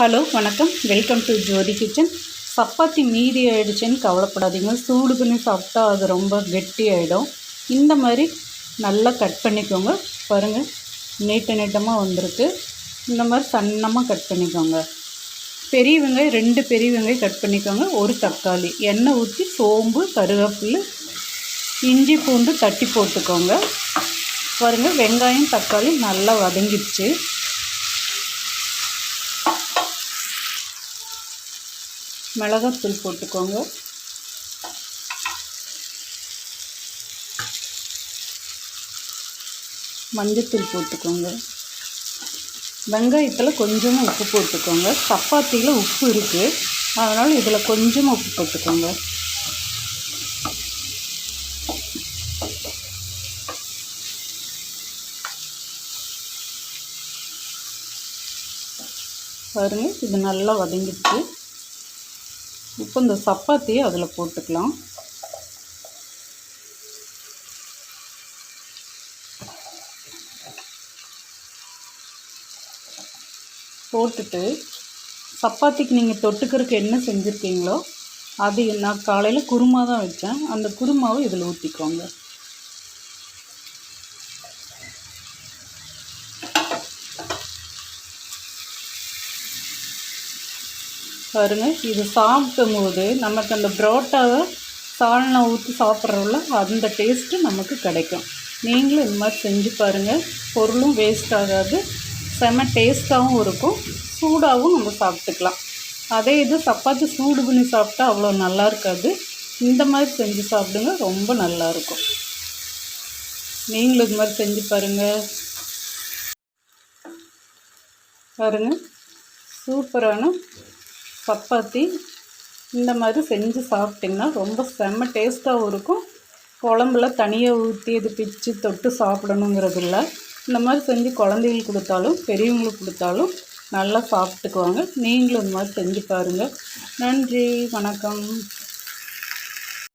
Hello வணக்கம். Welcome to Jothi kitchen. Chapati மீதி ஆகிடுச்சேன்னு கவலைப்படாதீங்க. சூடு பண்ணி சாப்பிட்டா அது ரொம்ப கெட்டி ஆகிடும் இந்த மாதிரி நல்லா கட் பண்ணிக்கோங்க. பாருங்கள் நீட்ட நீட்டமாக வந்திருக்கு. இந்த மாதிரி சன்னமாக கட் பண்ணிக்கோங்க. பெரிய வெங்காயம் ரெண்டு பெரிய வெங்காயம் கட் பண்ணிக்கோங்க. ஒரு தக்காளி. எண்ணெய் ஊற்றி சோம்பு கருவேப்பிலை இஞ்சி பூண்டு தட்டி போட்டுக்கோங்க. பாருங்கள் வெங்காயம் தக்காளி நல்லா வதங்கிடுச்சு. மிளகாத்தூள் போட்டுக்கோங்க. மஞ்சத்தூள் போட்டுக்கோங்க. வெங்காயத்தில் கொஞ்சமாக உப்பு போட்டுக்கோங்க. சப்பாத்தியில் உப்பு இருக்குது அதனால் இதில் கொஞ்சமாக உப்பு போட்டுக்கோங்க. பாருங்கள் இது நல்லா வதங்கிடுச்சு. இப்போ இந்த சப்பாத்தியை அதில் போட்டுக்கலாம். போட்டுட்டு சப்பாத்திக்கு நீங்கள் தொட்டுக்கிறதுக்கு என்ன செஞ்சுருக்கீங்களோ அது நான் காலையில் குருமா தான் வச்சேன். அந்த குருமாவை இதில் ஊற்றிக்கோங்க பாருங்கள் இது சாப்பிடும் போது நமக்கு அந்த புரோட்டாவை சால்னா ஊற்றி சாப்பிட்றோம்ல அந்த டேஸ்ட்டு நமக்கு கிடைக்கும். நீங்களும் இந்த மாதிரி செஞ்சு பாருங்கள் பொருளும் வேஸ்ட் ஆகாது. செம டேஸ்ட்டாகவும் இருக்கும். சூடாகவும் நம்ம சாப்பிட்டுக்கலாம். அதே இது சப்பாத்தி சூடு பண்ணி சாப்பிட்டா அவ்வளோ நல்லா இருக்காது. இந்த மாதிரி செஞ்சு சாப்பிடுங்க ரொம்ப நல்லாயிருக்கும் நீங்களும் இது மாதிரி செஞ்சு பாருங்கள் பாருங்கள் சூப்பரான சப்பாத்தி. இந்த மாதிரி செஞ்சு சாப்பிட்டிங்கன்னா ரொம்ப செம்ம டேஸ்ட்டாகவும் இருக்கும். குழம்புல தனியாக ஊற்றி இது பிச்சு தொட்டு சாப்பிடணுங்கிறது இல்லை இந்த மாதிரி செஞ்சு குழந்தைகளுக்கு கொடுத்தாலும் பெரியவங்களுக்கு கொடுத்தாலும் நல்லா சாப்பிட்டுக்குவாங்க. நீங்களும் இந்த மாதிரி செஞ்சு பாருங்கள் நன்றி வணக்கம்.